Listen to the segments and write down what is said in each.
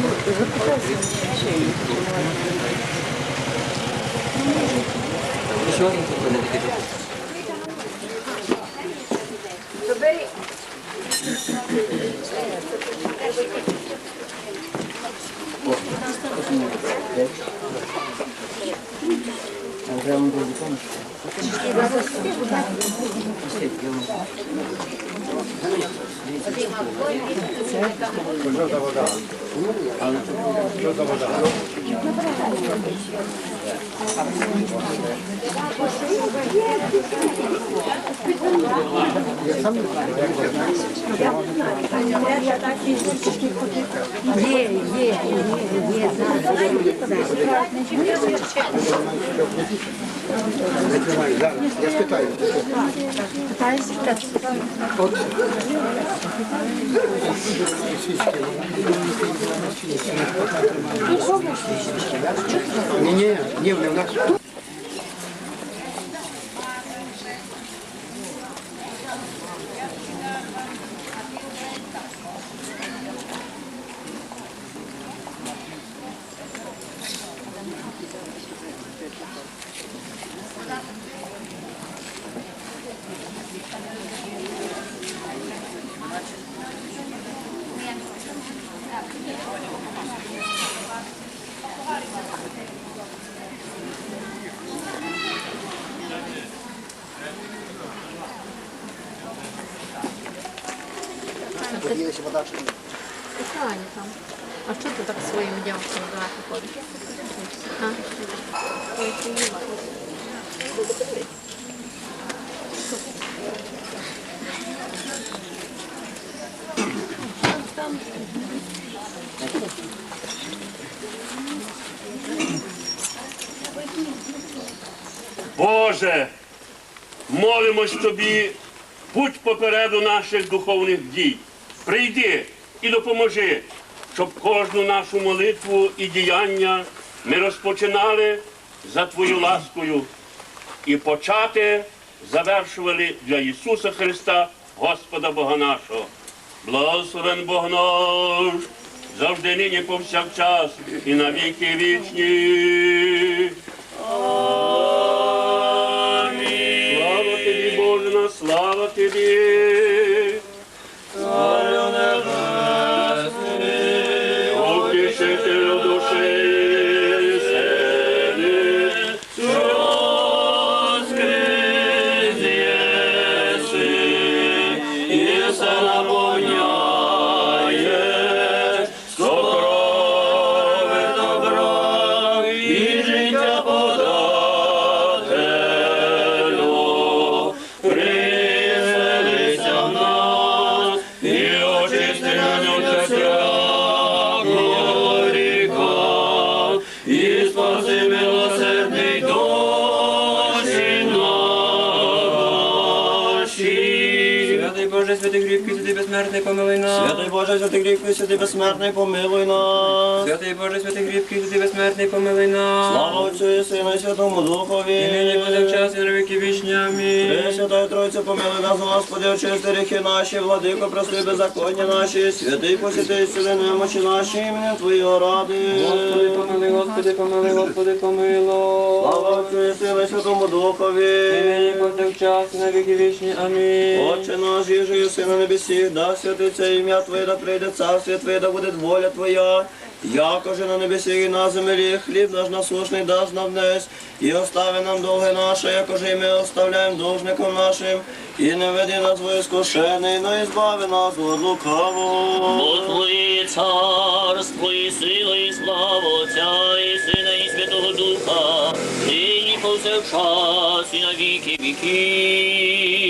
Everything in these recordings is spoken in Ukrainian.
嗯。好的准备我好的嗯。好的嗯。好 Є, є, є, є. Я спитаю. Ні, ні, ні, в нас. Поділися вода. Питання там. А що ти так своїм дівчинам давати ходиш? А? Ой, ти їла. Боже, молимось тобі, будь попереду наших духовних дій. Прийди і допоможи, щоб кожну нашу молитву і діяння ми розпочинали за Твою ласкою і почати завершували для Ісуса Христа, Господа Бога нашого. Благословен Бог наш, завжди нині повсякчас і на віки вічні. Слава тобі, Боже, на слава тобі. Боже, святий кріпкий, святий безсмертний, помилуй нас. Святий Боже, святий кріпкий, святий безсмертний, помилуй нас. Слава Отцю і Сину і Святому Духові. І нині повсякчас, і на віки вічні. Амінь. Пресвятая Тройця, помилуй нас, Господи, очисти гріхи наші, владико, прости беззаконня наші, святий посвятий сили немочі наші, іменем Твоєго ради. Господи, помилуй, Господи, помилуй, Господи, помилуй. Слава Отцю і Сину і Святому І Духові. нині повсякчас, і на віки вічні. Амінь. Отче наш, їжи єси на небесі, да святиться ім'я Твоє, да прийде царствие Твоє, да буде воля Твоя. Яко же на небесі і на землі, хліб наш насушний дасть нам днес, і остави нам долги наші, яко же і ми оставляємо должникам нашим, і не веди нас в іскушений, но ізбави нас від лукавого. Бо Твоє царство і сила, і слава Отця, і Сина, і Святого Духа, нині повсякчас і на віки віків.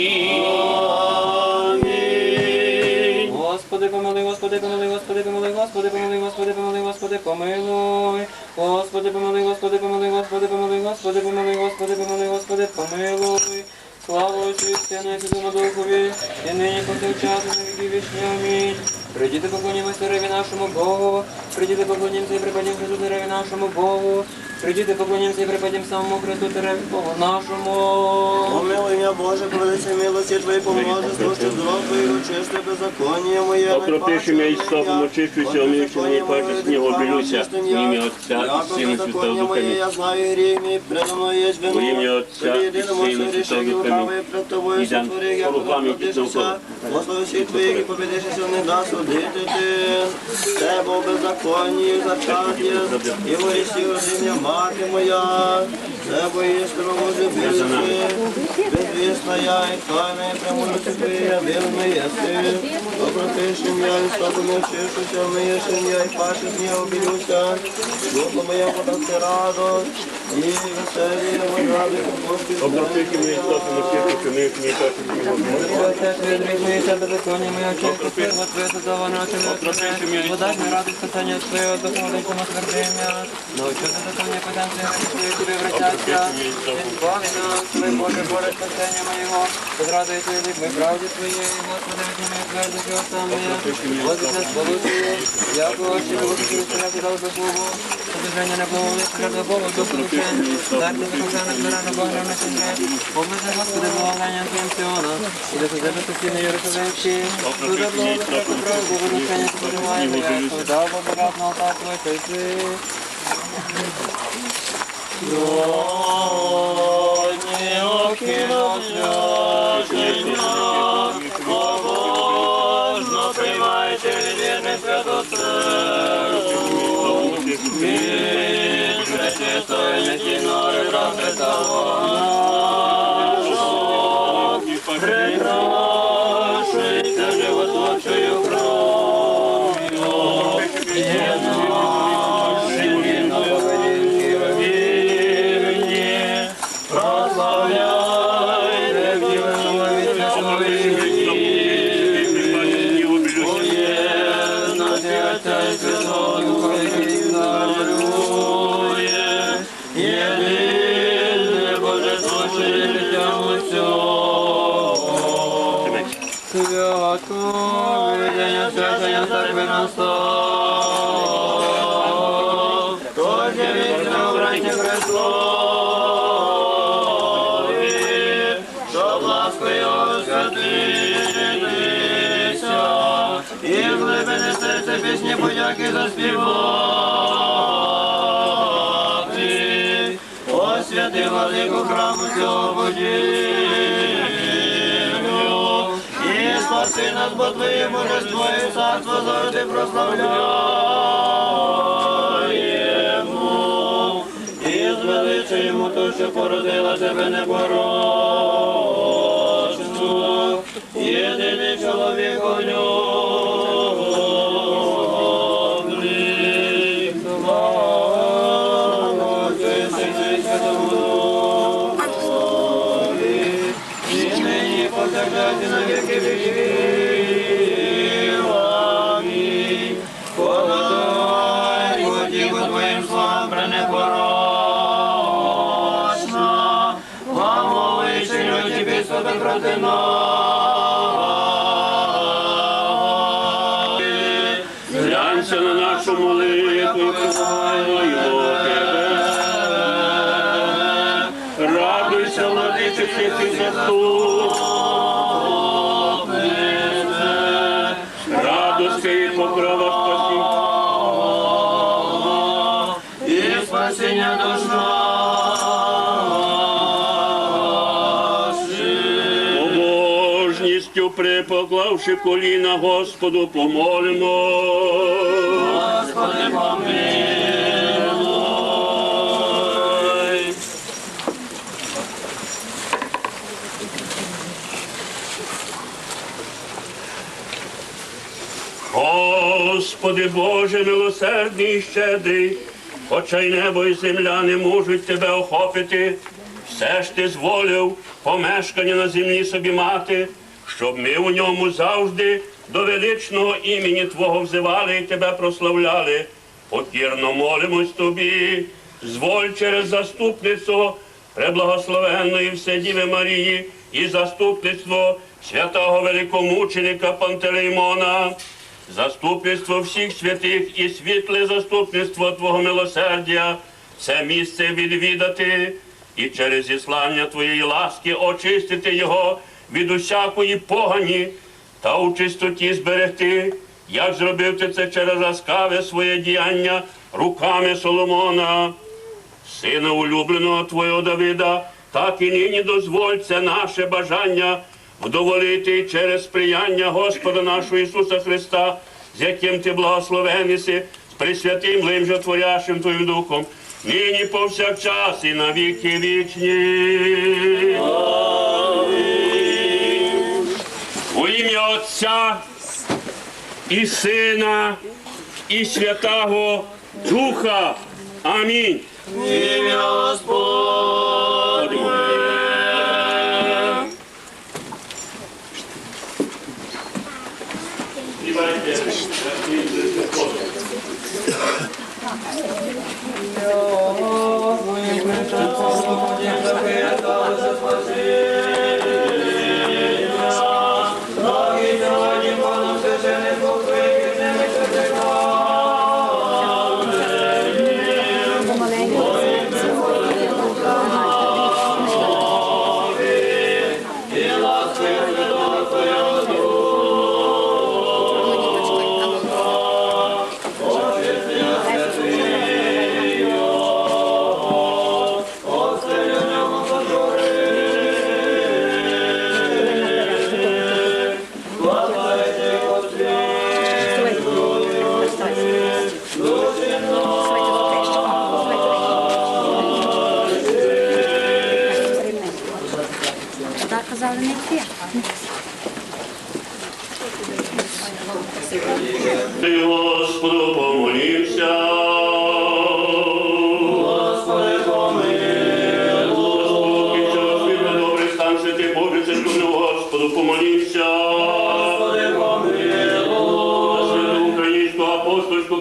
Помилуй, Господи, помилуй, Господи, помилуй, Господи, помилуй, Господи, помилуй, Господи, помилуй. Господи, помилуй, Господи, помилуй, Господи, помилуй, Господи, помилуй, Господи, помилуй, Господи, помилуй. Слава Отцю і Сину і Святому Духові, і нині повсякчас, і на віки вічні. Амінь. Прийдіте поклонімося Реві нашому Богу, прийдіте поклонімося і припадім Христу Реві нашому Богу. Придіти, поклонимося і припадім самому Христу Тереві Богу нашому. Помилуй Боже, повелися милості Твої, поможе, слушай зрок Твоїх, очисти беззаконня моє. Окропивши мене істопом, очищуйся, омивши мені паче сніг, обілюся. В ім'я Отця і Сина Святого Духа. я знаю гріх мій, предо мною є вину. Ім'я Отця і Сина Святого Духа. Пред Тобою сотворив, я по рукам, які подивишся. довкола. Господи, всіх Твоїх і побідишся, не да судити ти. Тебе беззаконні зачаття, і ворісі родиня мати моя. Тебе істину може більше, безвісна я, і тайна, і премудрості Твоя, вірна єси. Добротишнім я, і слабо не вчишуся, миєшим я, і паши з нього обілюся. Духа моя подасти радость, і веселі, і ради, Господи, мої тебе беззаконня моя честь, Сила Твоя задавана, чи не Вода ж не радість спасання Твоєго, доходить на твердиня. Научу за законня подамся, Твої тобі врачаться. Відбави нас, Твоє Боже, Боже, спасення моєго. Твій лик, ми правді Твоєї, Господи, ними твердо, що саме. Возвися славу Твою, як очі, Господи, стріляти дав до Богу. Подвиження не було, лише до Богу, духу душень. Серце закохане, збирано Бога на сім'ї. Оближе, Господи, благословенням Твоїм Сіона. І до тебе постійно Єрусалимські. Дуже благо, так правду, виношення сподіваємо, як дав Бога на алтар Твой, Христи. Сьогодні окіно свячення, побожно приймайте вірне свято серця пісні подяки заспівати. Освяти владику храму цього будівлю, і спаси нас, бо Твоє божество і царство завжди прославляємо. І звеличуємо ту, що породила тебе непорочну, єдиний чоловік у любі. Проти нас. Припоклавши коліна Господу, помолимо. Господи, помилуй. Господи Боже, милосердний і щедрий, хоча й небо і земля не можуть тебе охопити, все ж ти зволив помешкання на землі собі мати, щоб ми у ньому завжди до величного імені Твого взивали і тебе прославляли. Покірно молимось тобі, зволь через заступництво преблагословенної Вседіви Марії і заступництво святого великомученика Пантелеймона заступництво всіх святих і світле заступництво Твого милосердя, це місце відвідати і через зіслання Твоєї ласки очистити його від усякої погані та у чистоті зберегти, як зробив ти це через ласкаве своє діяння руками Соломона сина улюбленого Твого Давида, так і нині дозволь це наше бажання вдоволити через сприяння Господа нашого Ісуса Христа, з яким Ти благословениси, з присвятим лим же Творящим Твоїм Духом, нині повсякчас і на віки вічні. Отця і Сина, і Святого Духа. Амінь. Ім'я Господнє.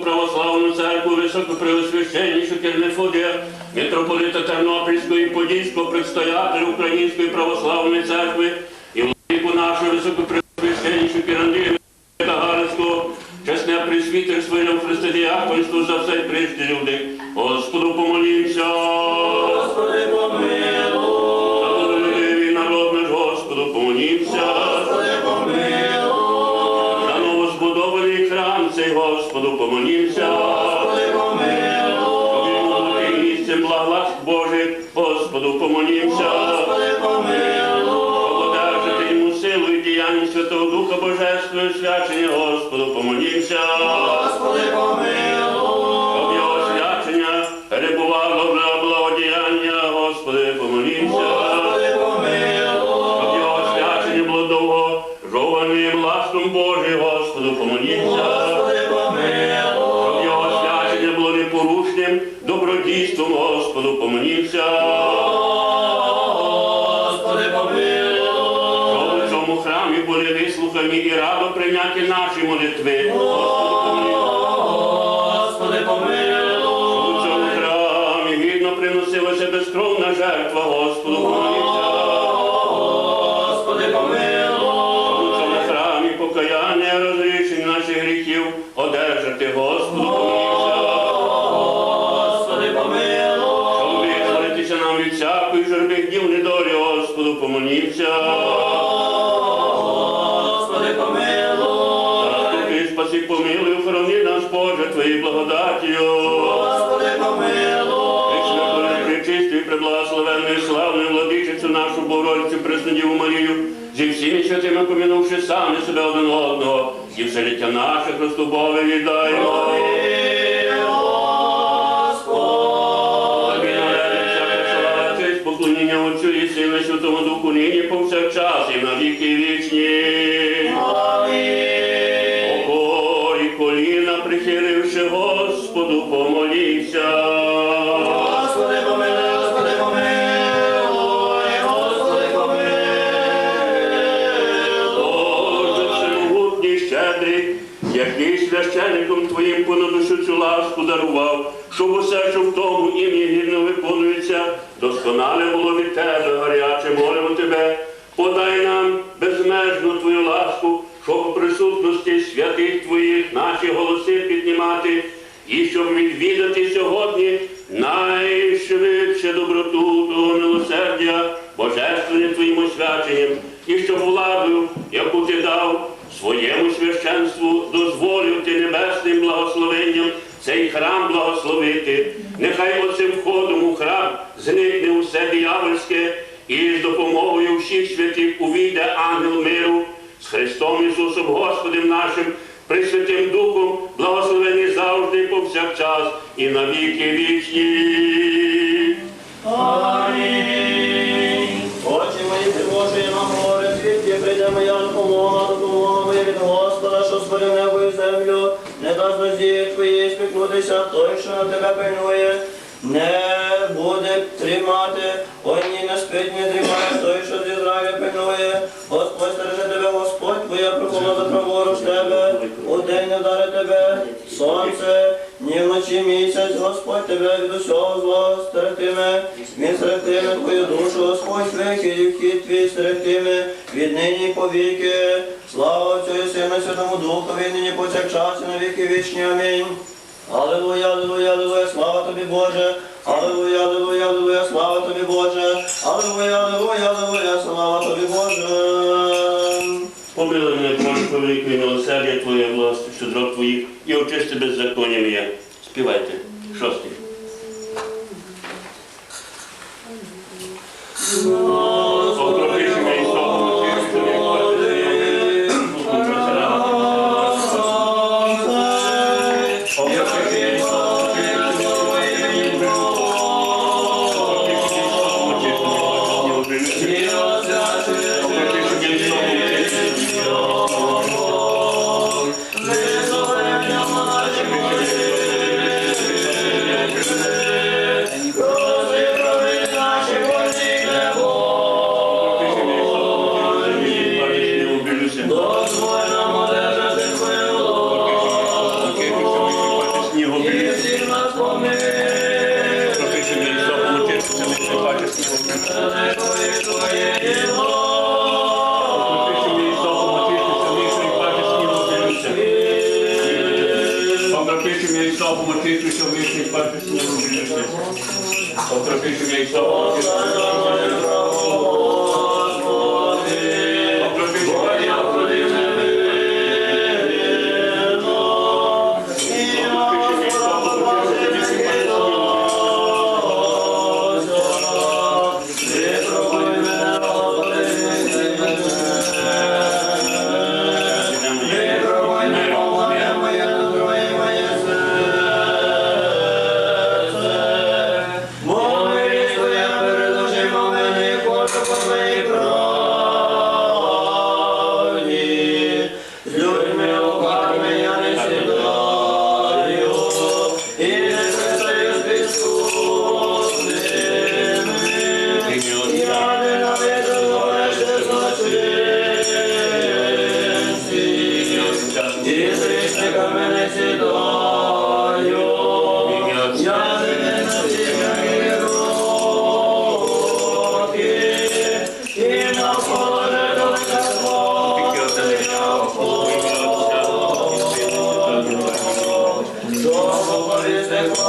Православну церкву, високопреосвященнішу керівництводя, митрополита Тернопільського і Подільського, предстоятеля Української православної церкви і владику нашого високопреосвященнішу керівника Галицького, чесне присвітер своєму християнству за все прежде люди. Господу помолімся. Господи, помилуй. Господу помолімся. Господи, Подержати йому силу і діяння Святого Духа Божественного свячення, Господу помолімся. Господи, Щоб його свячення перебувало на благодіяння, Господи, помолімся. Щоб його свячення було довго жованим ласком Божим, Господу, помолімся. Щоб його свячення було непорушним добродійством, Господу, помолімся. Храмі були вислухані і радо прийняті наші молитви. Господи, помилуй. У цьому храмі гідно приносилася безкровна жертва, Господу. Господи, Щоб у цьому храмі покаяння і розрішення наших гріхів одержати, Господу, помолімся. Щоб визволитися нам від всякої журбих днів недолі, Господу, помолімся. Спаси, помилуй, охорони нас, Боже, Твоєю благодатію. Господи, помилуй. Пречистою, преблагословенною, славною владичицю нашу Богородицю, Преснодіву Марію, зі всіми святими помінувши самі себе один одного, і все життя наше Христу Богу віддаємо. Поклоніння Отцю і і Святому Духу, нині повсякчас і на віки вічні. Щоб усе, що в тому ім'ї гідно виконується, досконале було від Тебе, гаряче, молимо Тебе, подай нам безмежну Твою ласку, щоб у присутності святих Твоїх наші голоси піднімати, і щоб відвідати сьогодні найшвидше доброту того милосердя, божественним твоїм освяченням, і щоб владу, яку ти дав своєму священству, дозволив ти небесним Ісусом Господом нашим, Пресвятим Духом, благословені завжди повсякчас і на віки вічні. Очі мої тривожі нам горе, звідки прийде моя допомога, допомога моя від Господа, що створив небо і землю, не дасть надії твої спікнутися, той, що на тебе пильнує, не буде тримати, ой ні, не спить, не дрімає, той, що з Ізраїля пильнує, Господь стереже тебе, Господь, твоя прохолода праворуч тебе, у день не вдари тебе, сонце, ні вночі місяць, Господь тебе від усього злого стерегтиме, він стерегтиме твою душу, Господь вихід і вхід твій стерегтиме, від нині повіки, слава Отцю і Сину Святому Духові, нині повсякчас і на віки вічні. Амінь. Аллилуйя, аллилуйя, аллилуйя, слава тобі, Боже. Аллилуйя, аллилуйя, аллилуйя, слава тобі, Боже. Аллилуйя, аллилуйя, аллилуйя, слава тобі, Боже. Великої милосердя Твоє, власне, щедрот Твоїх, і очисти беззаконня моє. Співайте. Шостий.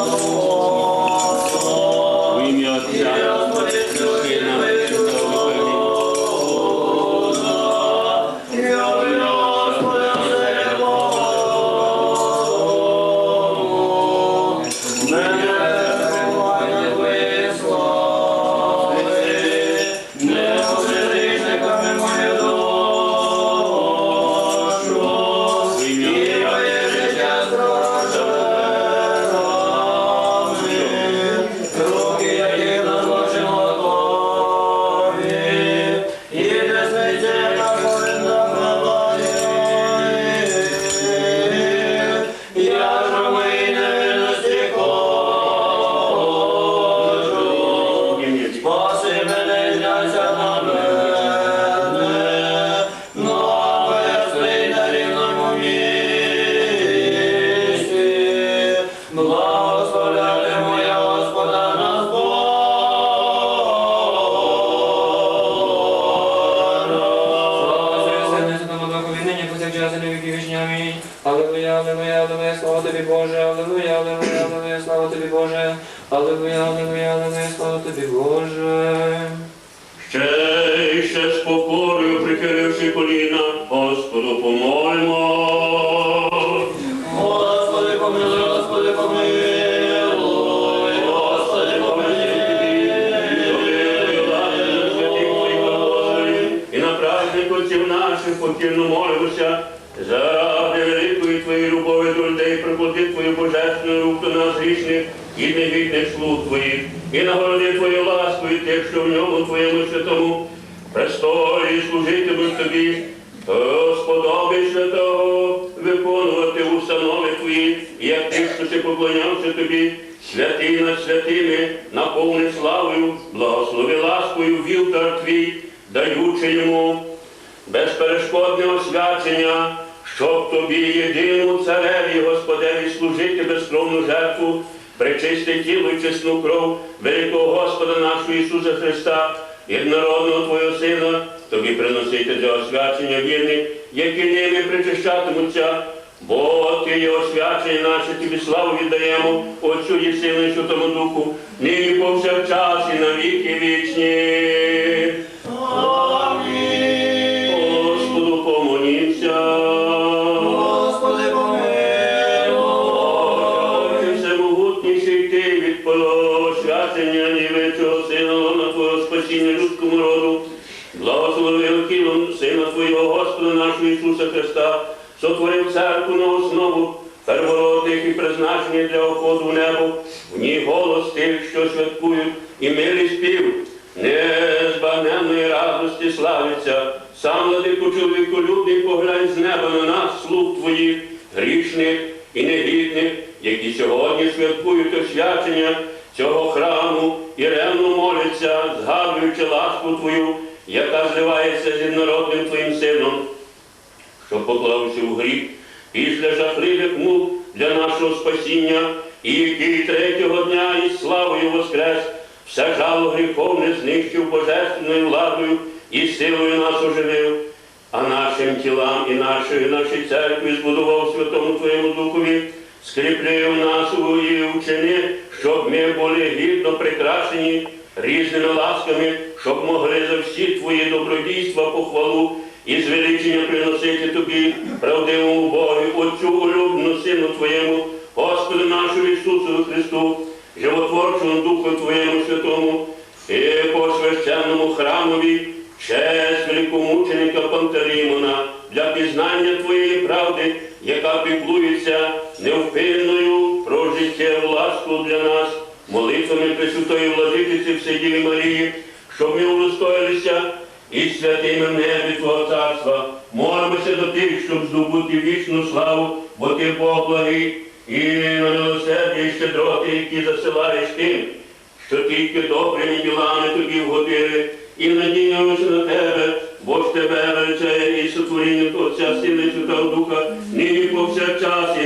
어... твою ласкою тих, що в ньому твоєму святому престолі служитимуть тобі, то сподобайся того виконувати установи твої, як ти, що ти поклонявся тобі, святий над святими, наповни славою, благослови ласкою вівтар твій, даючи йому безперешкодне освячення, щоб тобі єдиному цареві, Господеві, служити безкровну жертву, причисти тіло і чесну кров великого Господа нашого Ісуса Христа, єднородного Твого Сина, тобі приносити для освячення вірних, які ними причищатимуться. Бо ти є освячення наше, тобі славу віддаємо, Отцю і Сину і Святому Духу, нині повсякчас і на віки вічні. Посвячення нівечого сина лона Твого спасіння людському роду. Благослови тілом Сина Твого Господа нашого Ісуса Христа, сотворив церкву на основу первородних і призначення для оходу в небо, в ній голос тих, що святкують, і милий спів, незбагненної радості славиться. Сам владику чоловіколюбний, поглянь з неба на нас, слуг твоїх, грішних і негідних, які сьогодні святкують освячення цього храму і ревно моляться, згадуючи ласку Твою, яка зливається з єднородним Твоїм сином, що поклався в гріх після жахливих мук для нашого спасіння, і який третього дня із славою воскрес, все жало гріховне знищив божественною владою і силою нас оживив, а нашим тілам і нашої, нашій церкві збудував Святому Твоєму Духові, скріплює в нас у її вчини, щоб ми були гідно прикрашені різними ласками, щоб могли за всі Твої добродійства похвалу і звеличення приносити тобі, правдивому Богу, Отцю улюблену Сину Твоєму, Господу нашому Ісусу Христу, животворчому Духу Твоєму Святому, і по священному храмові, честь великомученика Пантелеймона, для пізнання Твоєї правди, яка піклується невпинною про життєву ласку для нас, молитвами Пресвятої Владичиці Вседіві Марії, щоб ми удостоїлися і святими в небі Твого царства. Молимося до тих, щоб здобути вічну славу, бо ти Бог благий, і милосердя і щедроти, які засилаєш тим, що тільки добрими ділами тобі вгодили, і надіємося Отця, Сина і Святого Духа, нині повсякчас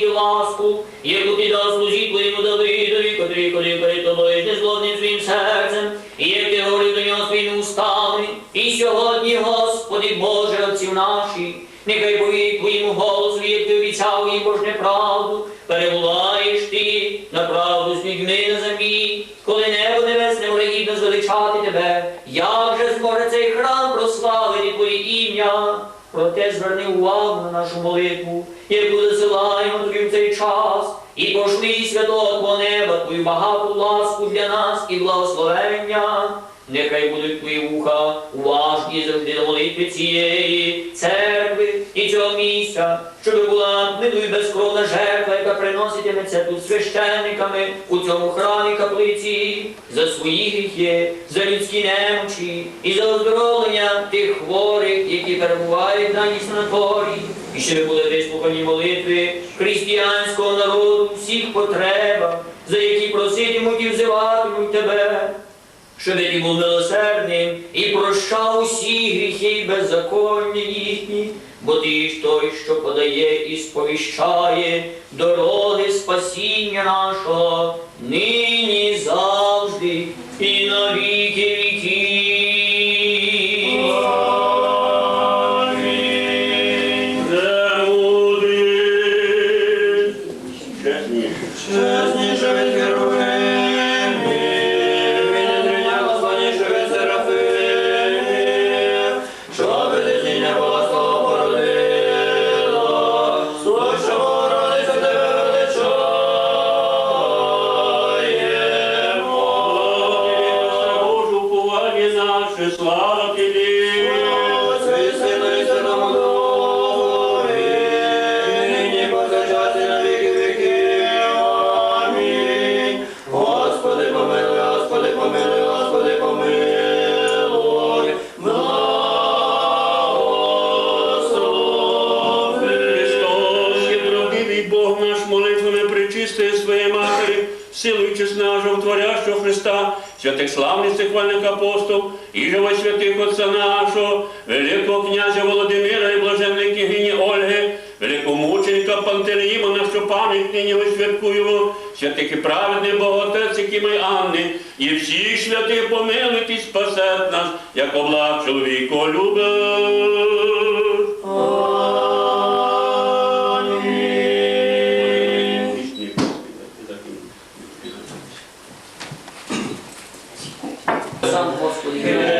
і ласку, яку ти дав служі твоєму Давидові, ходив перед тобою незлобним своїм серцем, і як ти говорив до нього своїми устами, і сьогодні, Господи Боже, отців наші, нехай повірить твоєму голосу, як ти обіцяв їм Божне правду, перебуваєш ти на правду з людьми на землі, коли небо небесне може гідно звеличати тебе, як же зможе цей храм прославити Твоє ім'я? Проте зверни увагу на нашу молитву, яку святого Твого неба, Твою багату ласку для нас і благословення. Нехай будуть твої вуха уважні завжди до молитви цієї церкви і цього місця, щоб була і безкровна жертва, яка приноситиметься тут священниками у цьому храмі каплиці за свої гріхи, за людські немочі і за оздоровлення тих хворих, які перебувають в даній санаторії, і щоб були вислухані молитви християнського народу всіх потребах, за які проситимуть і взиватимуть тебе щоб ти був милосердним і прощав усі гріхи і беззаконня їхні, бо ти ж той, що подає і сповіщає дороги спасіння нашого, нині наше, слава святих славних цих хвальних апостол, і живо святих Отця нашого, великого князя Володимира і блаженної княгині Ольги, великомученика Пантелеїмона, що пам'ять нині ми святкуємо, святих і праведних Боготець, які ми Анни, і всі святи помилують і спасет нас, як облак чоловіко любить. Сам Господи.